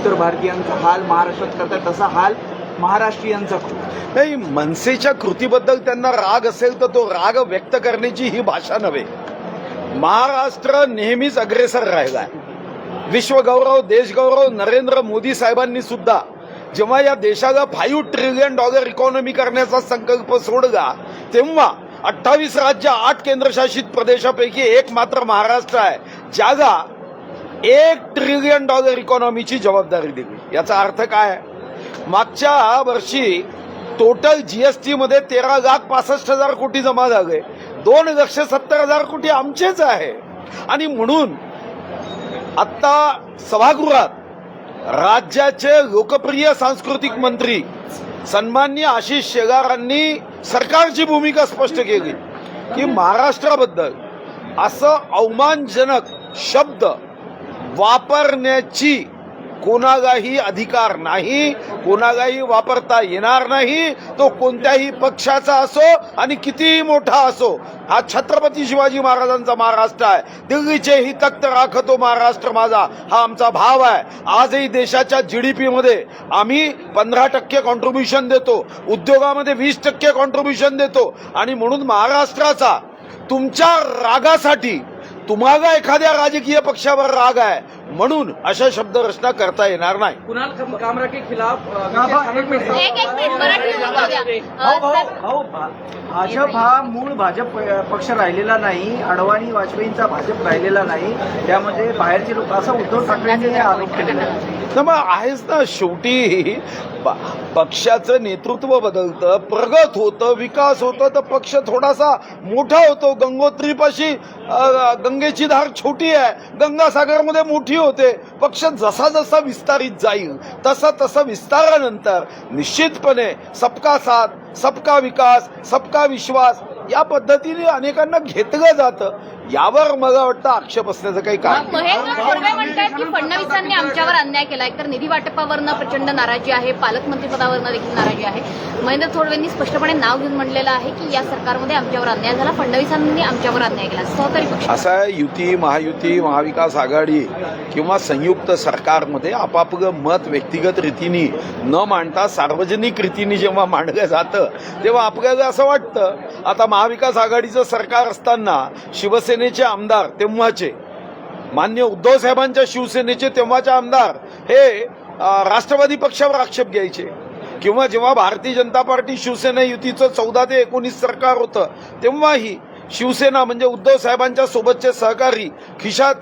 उत्तर भारतीयांचा हाल महाराष्ट्रात करतात तसा हाल महाराष्ट्रीयांचा नाही मनसेच्या कृतीबद्दल त्यांना राग असेल तर तो राग व्यक्त करण्याची ही भाषा नव्हे. महाराष्ट्र नेहमीच अग्रेसर राहिलाय. विश्वगौरव देशगौरव नरेंद्र मोदी साहेबांनी सुद्धा जेव्हा या देशाला फाईव्ह ट्रिलियन डॉलर इकॉनॉमी करण्याचा संकल्प सोडला तेव्हा अठ्ठावीस राज्य आठ केंद्रशासित प्रदेशापैकी एक मात्र महाराष्ट्र आहे ज्याला एक ट्रिलियन डॉलर इकॉनॉमीची जबाबदारी दिली. याचा अर्थ काय मागच्या वर्षी टोटल जीएसटी मध्ये तेरा लाख पासष्ट हजार कोटी जमा झाले. दोन लक्ष सत्तर हजार कोटी आमचेच आहे. आणि म्हणून आता सभागृहात राज्याचे लोकप्रिय सांस्कृतिक मंत्री सन्माननीय आशिष शेगारांनी सरकारची भूमिका स्पष्ट केली की महाराष्ट्राबद्दल असं अवमानजनक शब्द वापरण्याची कोणालाही अधिकार नाही कोणालाही वापरता येणार नाही तो कोणत्याही पक्षाचा असो आणि कितीही मोठा असो हा छत्रपती शिवाजी महाराजांचा महाराष्ट्र आहे. दिल्लीचेही तख्त राखतो महाराष्ट्र माझा हा आमचा भाव आहे. आजही देशाच्या जी डी पीमध्ये आम्ही पंधरा टक्के कॉन्ट्रीब्युशन देतो उद्योगामध्ये वीस टक्के कॉन्ट्रीब्युशन देतो आणि म्हणून महाराष्ट्राचा तुमच्या रागासाठी तुम्हाला एखाद्या राजकीय पक्षावर राग आहे म्हणून अशा शब्दरचना करता येणार नाही. कुणाल खम- कामरा के खिलाफ हाँ, हाँ, भाजप हा मूळ भाजप पक्ष राहिलेला नाही. अडवाणी वाजपेयींचा भाजप राहिलेला नाही. त्यामध्ये बाहेरचे लोक असं उद्धव ठाकरेंनी आरोप केलेला आहे तर मग आहेच ना शेवटी पक्षाचं नेतृत्व बदलतं प्रगत होतं विकास होतं तर पक्ष थोडासा मोठा होतो. गंगोत्रीपाशी गंगेची धार छोटी आहे. गंगासागरमध्ये मोठी होते. पक्ष जसा जसा विस्तारित जाईल तसा तसा विस्तारानंतर निश्चितपणे सबका साथ सबका विकास सबका विश्वास या पद्धतीने अनेकांना घेतलं जातं. यावर मला वाटतं आक्षेप असण्याचं काही कारण नाही. महेंद्र थोरवे म्हणतात की फडणवीसांनी आमच्यावर अन्याय केलाय. तर निधी वाटपावरनं प्रचंड नाराजी आहे. पालकमंत्रीपदावरनं देखील नाराजी आहे. महेंद्र थोरवेंनी स्पष्टपणे नाव घेऊन म्हणलेलं आहे की या सरकारमध्ये आमच्यावर अन्याय झाला. फडणवीसांनी आमच्यावर अन्याय केला. सहकारी पक्ष. असं आहे युती महायुती महाविकास आघाडी किंवा संयुक्त सरकारमध्ये आपापलं मत व्यक्तिगत रीतीने न मांडता सार्वजनिक रीतीने जेव्हा मांडलं जातं तेव्हा आपल्याला असं वाटतं आता महाविकास आघाडीचं सरकार असताना शिवसेनेचे आमदार तेव्हाचे. मान्य उद्धव साहेबांच्या शिवसेनेचे तेव्हाचे आमदार हे राष्ट्रवादी पक्षावर आक्षेप घ्यायचे. किंवा जेव्हा भारतीय जनता पार्टी शिवसेना युतीचं चौदा ते एकोणीस सरकार होतं तेव्हाही शिवसेना म्हणजे उद्धव साहेबांच्या सोबतचे सहकारी खिशात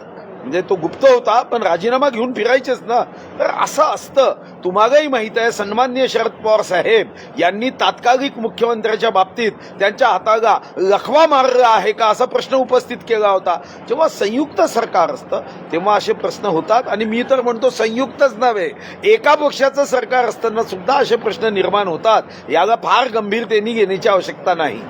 म्हणजे तो गुप्त होता पण राजीनामा घेऊन फिरायचेच ना. तर असं असतं. तुम्हालाही माहीत आहे सन्मान्य शरद पवार साहेब यांनी तात्कालिक मुख्यमंत्र्याच्या बाबतीत त्यांच्या हाताला लखवा मारला आहे का असा प्रश्न उपस्थित केला होता. जेव्हा संयुक्त सरकार असतं तेव्हा असे प्रश्न होतात. आणि मी तर म्हणतो संयुक्तच नव्हे एका पक्षाचं सरकार असताना सुद्धा असे प्रश्न निर्माण होतात. याला फार गंभीरतेने घेण्याची आवश्यकता नाही.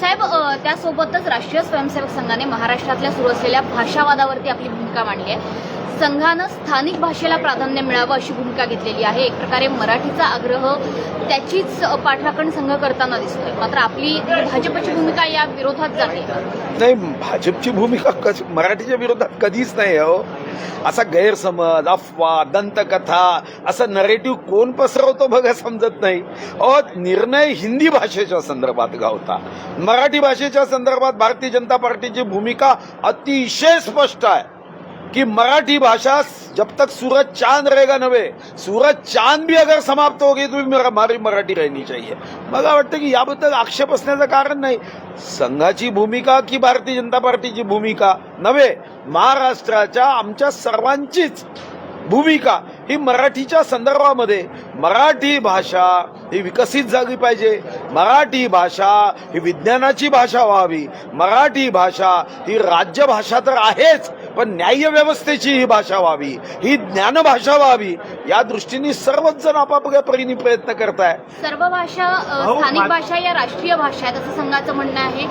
साहेब त्यासोबतच राष्ट्रीय स्वयंसेवक संघाने महाराष्ट्रातल्या सुरू असलेल्या भाषावादावरती आपली भूमिका मांडली आहे. संघानं स्थानिक भाषेला प्राधान्य मिळावं अशी भूमिका घेतलेली आहे. एक प्रकारे मराठीचा आग्रह त्याचीच पाठराखण संघ करताना दिसतोय. मात्र आपली भाजपची भूमिका या विरोधात जाते. नाही भाजपची भूमिका कधी मराठीच्या विरोधात कधीच नाही हो. असा गैरसमज अफवा दंतकथा असं नरेटिव्ह कोण पसरवतो बघा समजत नाही. अ निर्णय हिंदी भाषेच्या संदर्भात होता मराठी भाषेच्या संदर्भात भारतीय जनता पार्टीची भूमिका अतिशय स्पष्ट आहे. कि मराठी भाषा जब तक सूरज चांद रहेगा नवे सूरज चांद भी अगर समाप्त हो गई तो भी मेरा- हमारी मराठी रहनी चाहिए। मला वाटतं की याबद्दल आक्षेप असण्याचं कारण नाही. संघाची भूमिका की भारतीय जनता पार्टीची भूमिका? नव्हे महाराष्ट्राच्या आमच्या सर्वांचीच भूमिका ही मराठीच्या संदर्भामध्ये. मराठी भाषा ही विकसित झाली पाहिजे. मराठी भाषा ही विज्ञानाची भाषा व्हावी. मराठी भाषा ही राज्यभाषा तर आहेच. पण न्याय व्यवस्थेची ही भाषा व्हावी ही ज्ञानभाषा व्हावी या दृष्टीने सर्वच जण आपापल्या परीने प्रयत्न करताय. सर्व भाषा स्थानिक भाषा या राष्ट्रीय भाषा आहेत असं संघाचं म्हणणं आहे.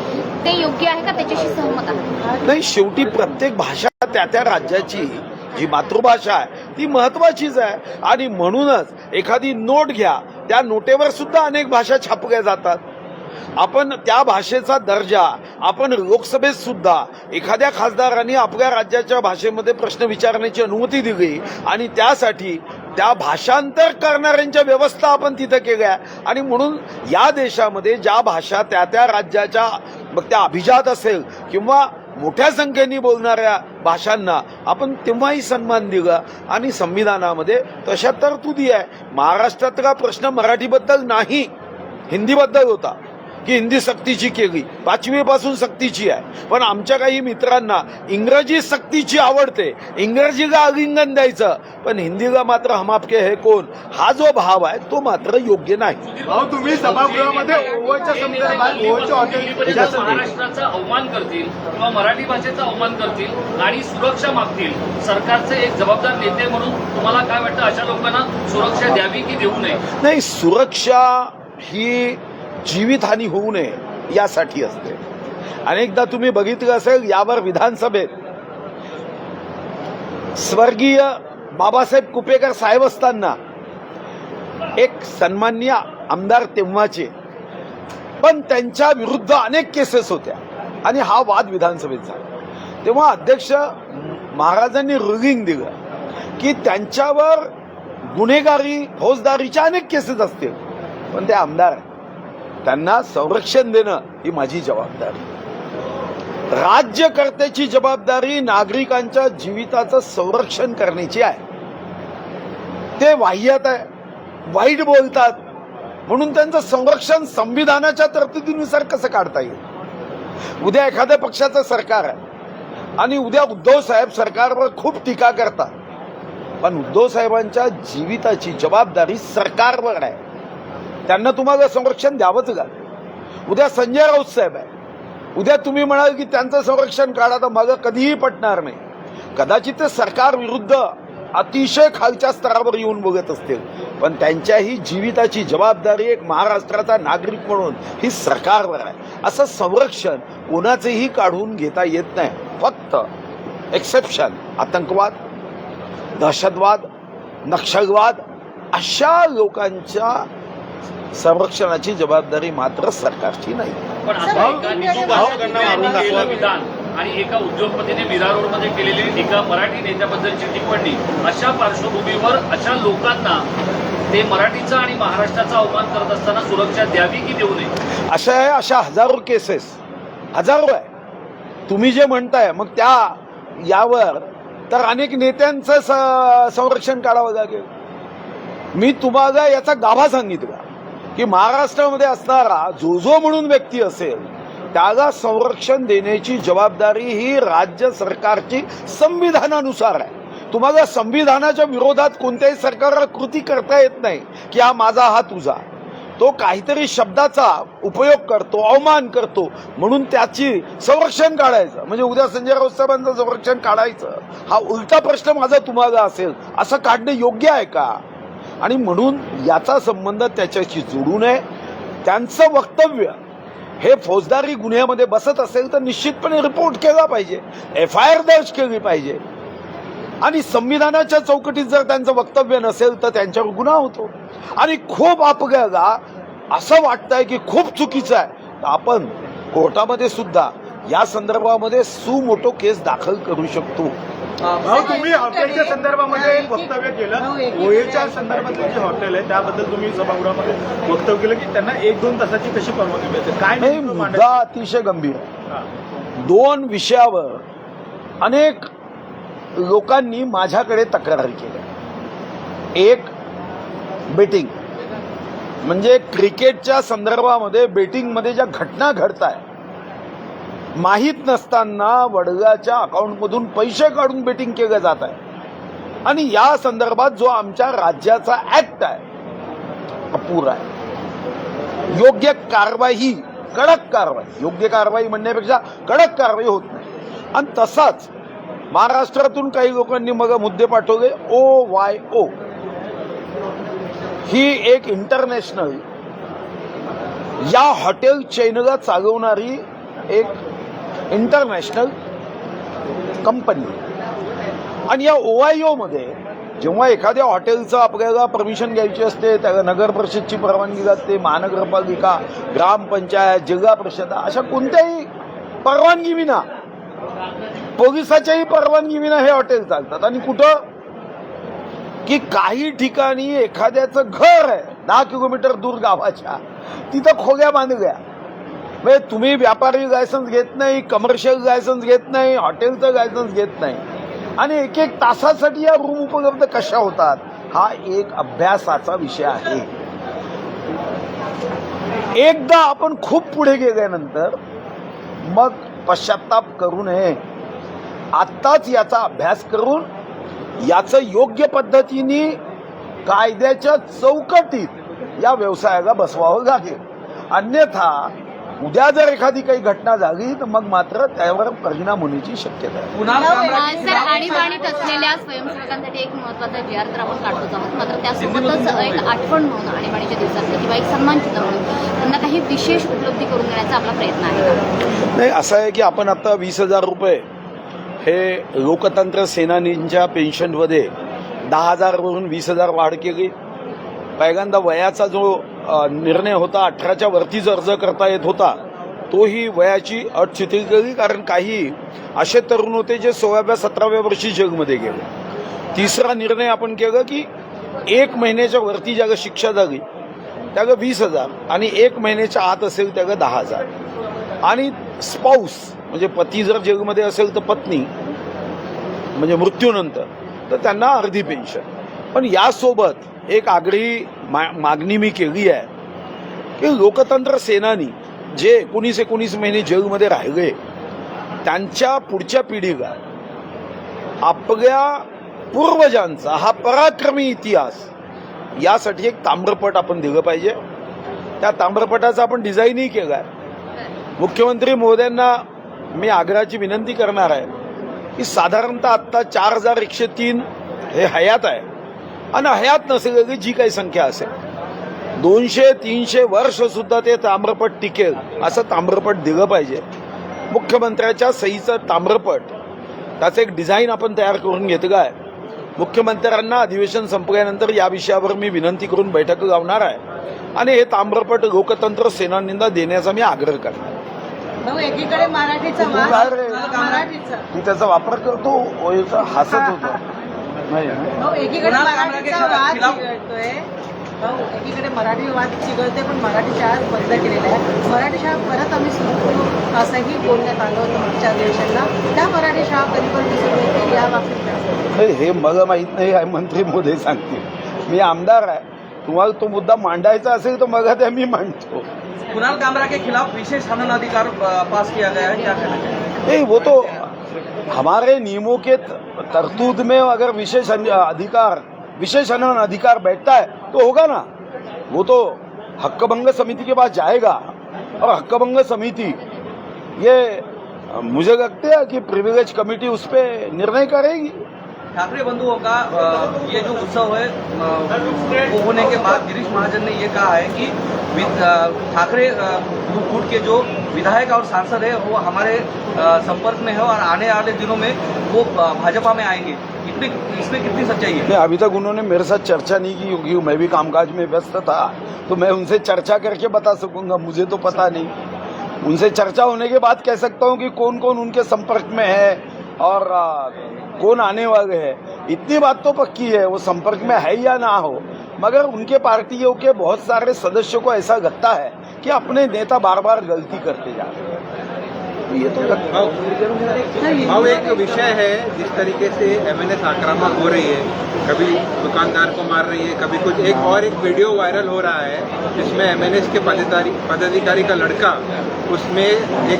ते योग्य आहे का? त्याच्याशी सहमत आहे नाही शेवटी प्रत्येक भाषा त्या त्या राज्याची जी मातृभाषा आहे ती महत्वाचीच आहे. आणि म्हणूनच एखादी नोट घ्या त्या नोटेवर सुद्धा अनेक भाषा छापल्या जातात. आपण त्या भाषेचा दर्जा आपण लोकसभेत सुद्धा एखाद्या खासदारांनी आपल्या राज्याच्या भाषेमध्ये प्रश्न विचारण्याची अनुमती दिली आणि त्यासाठी त्या भाषांतर करणाऱ्यांच्या व्यवस्था आपण तिथं केल्या. आणि म्हणून या देशामध्ये ज्या भाषा त्या त्या राज्याच्या मग त्या अभिजात असेल किंवा मोठ्या संख्येने बोलणाऱ्या भाषांना आपण तेव्हाही सन्मान दिला आणि संविधानामध्ये तशा तरतुदी आहे. महाराष्ट्रातला प्रश्न मराठीबद्दल नाही हिंदीबद्दल होता. की हिंदी सक्तीची केली. पाचवीपासून सक्तीची आहे. पण आमच्या काही मित्रांना इंग्रजी सक्तीची आवडते. इंग्रजीला आलिंगन द्यायचं. पण हिंदीला मात्र हम आपके हे कोण? हा जो भाव आहे तो मात्र योग्य नाही. तुम्ही सभागृहामध्ये महाराष्ट्राचा अवमान करतील किंवा मराठी भाषेचा अवमान करतील आणि सुरक्षा मागतील सरकारचे एक जबाबदार नेते म्हणून तुम्हाला काय वाटतं? अशा लोकांना सुरक्षा द्यावी की देऊ नये? नाही सुरक्षा ही जीवितहानी होऊ नये यासाठी असते. अनेकदा तुम्ही बघितलं असेल यावर विधानसभेत स्वर्गीय बाबासाहेब कुपेकर साहेब असताना एक सन्मान्य आमदार तेव्हाचे पण त्यांच्या विरुद्ध अनेक केसेस होत्या. आणि हा वाद विधानसभेत झाला. तेव्हा अध्यक्ष महाराजांनी रुलिंग दिलं की त्यांच्यावर गुन्हेगारी फौजदारीच्या अनेक केसेस असतील. पण ते आमदार आहेत. त्यांना संरक्षण देणं ही माझी जबाबदारी. राज्यकर्त्याची जबाबदारी नागरिकांच्या जीविताचं संरक्षण करण्याची आहे. ते वाह्यात आहे वाईट बोलतात. म्हणून त्यांचं संरक्षण संविधानाच्या तरतुदीनुसार कसं काढता येईल? उद्या एखाद्या पक्षाचं सरकार आहे आणि उद्या उद्धव साहेब सरकारवर खूप टीका करतात. पण उद्धव साहेबांच्या जीविताची जबाबदारी सरकारवर आहे. त्यांना तुम्हाला संरक्षण द्यावंच लागेल. उद्या संजय राऊत साहेब आहे. उद्या तुम्ही म्हणाल की त्यांचं संरक्षण काढा तर माझं कधीही पटणार नाही. कदाचित ते सरकार विरुद्ध अतिशय खालच्या स्तरावर येऊन बघत असतील. पण त्यांच्याही जीविताची जबाबदारी एक महाराष्ट्राचा नागरिक म्हणून ही सरकारवर आहे. असं संरक्षण कोणाचेही काढून घेता येत नाही. फक्त एक्सेप्शन आतंकवाद दहशतवाद नक्षलवाद अशा लोकांच्या संरक्षणाची जबाबदारी मात्र सरकारची नाही. पण आता एका विधान आणि एका उद्योगपतीने मीरा रोडमध्ये केलेली टीका मराठी नेत्याबद्दलची टिप्पणी अशा पार्श्वभूमीवर अशा लोकांना ते मराठीचा आणि महाराष्ट्राचा अवमान करत असताना सुरक्षा द्यावी की देऊ नये? अशा आहे अशा हजारो केसेस हजारो आहे. तुम्ही जे म्हणताय मग त्या यावर तर अनेक नेत्यांचं संरक्षण काढावं लागेल. मी तुम्हाला याचा गाभा सांगितला. की महाराष्ट्रामध्ये असणारा जो जो म्हणून व्यक्ती असेल त्याला संरक्षण देण्याची जबाबदारी ही राज्य सरकारची संविधानानुसार आहे. तुम्हाला संविधानाच्या विरोधात कोणत्याही सरकारला कृती करता येत नाही की हा माझा हा तुझा. तो काहीतरी शब्दाचा उपयोग करतो अवमान करतो म्हणून त्याची संरक्षण काढायचं. म्हणजे उद्या संजय राऊत साहेबांचं संरक्षण काढायचं. हा उलटा प्रश्न माझा तुम्हाला असेल. असं काढणं योग्य आहे का? आणि म्हणून याचा संबंध त्याच्याशी जोडू नये. त्यांचं वक्तव्य हे फौजदारी गुन्ह्यामध्ये बसत असेल तर निश्चितपणे रिपोर्ट केला पाहिजे. एफ आय आर दर्ज केली पाहिजे. आणि संविधानाच्या चौकटीत जर त्यांचं वक्तव्य नसेल तर त्यांच्यावर गुन्हा होतो. आणि खूप आपल्याला असं वाटतंय की खूप चुकीचं आहे. तर आपण कोर्टामध्ये सुद्धा या संदर्भामध्ये सुमोटो केस दाखल करू शकतो. भाऊ तुम्ही हॉटेलच्या संदर्भामध्ये एक वक्तव्य केलं ओळीच्या संदर्भातलं जे हॉटेल आहे त्याबद्दल तुम्ही सभागृहामध्ये वक्तव्य केलं की त्यांना एक दोन तासाची कशी परवानगी मिळते काय हे नेमकं मुद्दा? अतिशय गंभीर आहे. दोन विषयावर अनेक लोकांनी माझ्याकडे तक्रारी केल्या एक बेटिंग म्हणजे क्रिकेटच्या संदर्भामध्ये बेटिंगमध्ये ज्या घटना घडत आहे माहीत नसताना वडगाच्या अकाउंटमधून पैसे काढून बेटिंग केलं जात आहे. आणि या संदर्भात जो आमच्या राज्याचा ऍक्ट आहे अपुरा आहे. योग्य कारवाई कडक कारवाई योग्य कारवाई म्हणण्यापेक्षा कडक कारवाई होत नाही. आणि तसाच महाराष्ट्रातून काही लोकांनी मग मुद्दे पाठवले ओ वाय ओ. ही एक इंटरनॅशनल या हॉटेल चेनला चालवणारी एक इंटरनॅशनल कंपनी आणि या ओआयओ मध्ये जेव्हा एखाद्या हॉटेलचं आपल्याला परमिशन घ्यायची असते त्याला नगर परिषदची परवानगी लागते महानगरपालिका ग्रामपंचायत जिल्हा परिषद अशा कोणत्याही परवानगी विना पोलिसाच्याही परवानगी विना हे हॉटेल चालतात. आणि कुठं? की काही ठिकाणी एखाद्याचं घर आहे दहा किलोमीटर दूर गावाच्या तिथं खोग्या बांधल्या. म्हणजे तुम्ही व्यापारी लायसन्स घेत नाही कमर्शियल लायसन्स घेत नाही हॉटेलचं लायसन्स घेत नाही. आणि एक एक तासासाठी या रूम उपलब्ध कशा होतात? हा एक अभ्यासाचा विषय आहे. एकदा आपण खूप पुढे गेल्यानंतर मग पश्चाताप करू नये. आत्ताच याचा अभ्यास करून याचं योग्य पद्धतीने कायद्याच्या चौकटीत या व्यवसायाला बसवावं लागेल. अन्यथा उद्या जर एखादी काही घटना झाली तर मग मात्र त्यावर परिणाम होण्याची शक्यता आहे. सर आणीबाणीत असलेल्या स्वयंसेवकांसाठी एक महत्त्वाचा तर आपण काढतोच आहोत. मात्र त्यासोबतच एक आठवण म्हणून आणीबाणीच्या दिवसातलं किंवा एक सन्मान चिन्ह म्हणून त्यांना काही विशेष उपलब्धी करून देण्याचा आपला प्रयत्न आहे. का? नाही असं आहे की आपण आता वीस हजार रुपये हे लोकतंत्र सेनानींच्या पेन्शनमध्ये दहा हजारवरून वीस हजार वाढ केली. पहिल्यांदा वयाचा जो निर्णय होता. अठराच्या वरतीच अर्ज करता येत होता तोही वयाची अट शिथिल केली. कारण काही असे तरुण होते जे सोळाव्या सतराव्या वर्षी जगमध्ये गेले. तिसरा निर्णय आपण केला की एक महिन्याच्या वरती ज्याला शिक्षा झाली त्याला वीस हजार आणि एक महिन्याच्या आत असेल त्याला दहा हजार. आणि स्पाऊस म्हणजे पती जर जेलमध्ये असेल तर पत्नी म्हणजे मृत्यूनंतर तर त्यांना अर्धी पेन्शन पण यासोबत एक आगळी मा- मागणी मी केली आहे की लोकतंत्र सेनानी जे एकोणीस एकोणीस महिने जेलमध्ये राहिले त्यांच्या पुढच्या पिढीला आपल्या पूर्वजांचा हा पराक्रमी इतिहास यासाठी एक ताम्रपट आपण दिलं पाहिजे. त्या ताम्रपटाचं आपण डिझाईनही केलं आहे. मुख्यमंत्री महोदयांना मी आग्रहाची विनंती करणार आहे की साधारणतः आत्ता चार हजार एकशे तीन हे हयात आहे. आणि हयात नसेल जी काही संख्या असेल दोनशे तीनशे वर्ष सुद्धा ते ताम्रपट टिकेल असं ताम्रपट दिलं पाहिजे. मुख्यमंत्र्याच्या सहीचं ताम्रपट त्याचं एक डिझाईन आपण तयार करून घेतलं आहे. मुख्यमंत्र्यांना अधिवेशन संपल्यानंतर या विषयावर मी विनंती करून बैठक लावणार आहे. आणि हे ताम्रपट लोकतंत्र सेनानींना देण्याचा मी आग्रह करणार. मी त्याचा वापर करतो हसत होतो. एकीकडे मराठीचा वाद चिघळतोय. एकीकडे मराठी वाद चिघळते पण मराठी शाळा बंद केलेल्या आहे मराठी शाळा परत आम्ही सुरू करू असंही बोलण्यात आलं होतं मागच्या अधिवेशनला. त्या मराठी शाळा कधीपर्यंत सुरू होतील या बाबतीत हे मला माहीत नाही आहे मंत्री मोदी सांगतील. मी आमदार आहे. तुम्हाला तो मुद्दा मांडायचा असेल तर मग त्या मी मांडतो. कुणाल कामरा के खिलाफ विशेष हनन अधिकार पास किया गया है? क्या कहना चाहिए नहीं वो तो हमारे नियमों के तरतूद में अगर विशेष अधिकार, विशेष अनवन अधिकार बैठता है तो होगा ना? वो तो हक्कभंग समिति के पास जाएगा। और हक्कभंग समिति, ये, मुझे लगता है कि प्रिविलेज कमेटी उस पर निर्णय करेगी। ठाकरे बंधुओं का ये जो उत्सव है वो होने के बाद गिरीश महाजन ने ये कहा है कि ठाकरे गुट के जो विधायक और सांसद है, वो हमारे संपर्क में है और आने वाले दिनों में वो भाजपा में आएँगे। इसमें कितनी सच्चाई है? नहीं अभी तक उन्होंने मेरे साथ चर्चा नहीं की क्योंकि मैं भी कामकाज में व्यस्त था तो मैं उनसे चर्चा करके बता सकूँगा। मुझे तो पता नहीं। उनसे चर्चा होने के बाद कह सकता हूँ कि कौन कौन उनके संपर्क में है और कौन आने वाले हैं? इतनी बात तो पक्की है, वो संपर्क में है या ना हो। मगर उनके पार्टियों के बहुत सारे सदस्यों को ऐसा लगता है कि अपने नेता बार बार गलती करते जा रहे हैं। ये तो लगता है। भाव एक विषय है जिस तरीके से एमएनएस आक्रामक हो रही है। कभी दुकानदार को मार रही है कभी कुछ। एक और एक वीडियो वायरल हो रहा है जिसमें एमएनएस के पदाधिकारी पदाधिकारी का लड़का उसमें एक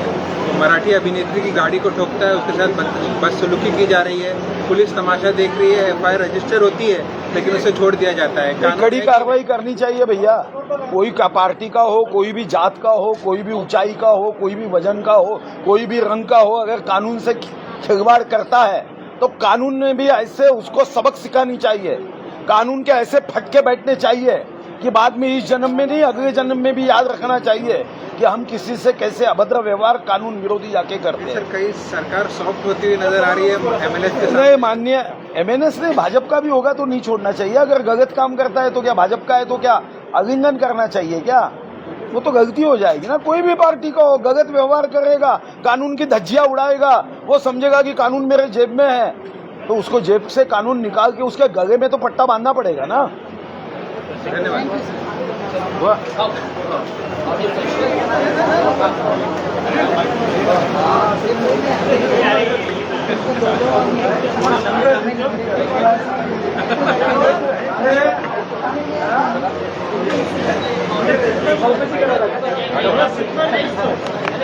मराठी अभिनेत्री की गाड़ी को ठोकता है उसके साथ बद- बदसलूकी की जा रही है। पुलिस तमाशा देख रही है एफआईआर रजिस्टर होती है लेकिन उसे छोड़ दिया जाता है। कड़ी कार्रवाई करनी चाहिए भैया। कोई का पार्टी का हो कोई भी जात का हो कोई भी ऊंचाई का हो कोई भी वज़न का हो कोई भी रंग का हो अगर कानून से खिलवाड़ करता है तो कानून ने भी ऐसे उसको सबक सिखानी चाहिए। कानून के ऐसे फटके बैठने चाहिए कि बाद में इस जन्म में नहीं अगले जन्म में भी याद रखना चाहिए कि हम किसी से कैसे अभद्र व्यवहार कानून विरोधी जाके करते हैं। कई सरकार सॉफ्ट होती हुई नज़र आ रही है एमएनएस के नहीं माननीय एमएनएस ने भाजपा का भी होगा तो नहीं छोड़ना चाहिए। अगर गलत काम करता है तो क्या भाजपा का है तो क्या? अलिंगन करना चाहिए क्या? वो तो गलती हो जाएगी ना। कोई भी पार्टी का हो, गलत व्यवहार करेगा, कानून की धज्जिया उड़ाएगा, वो समझेगा कि कानून मेरे जेब में है। तो उसको जेब से कानून निकाल के उसके गले में तो पट्टा बांधना पड़ेगा ना। धन्यवाद। Thank you.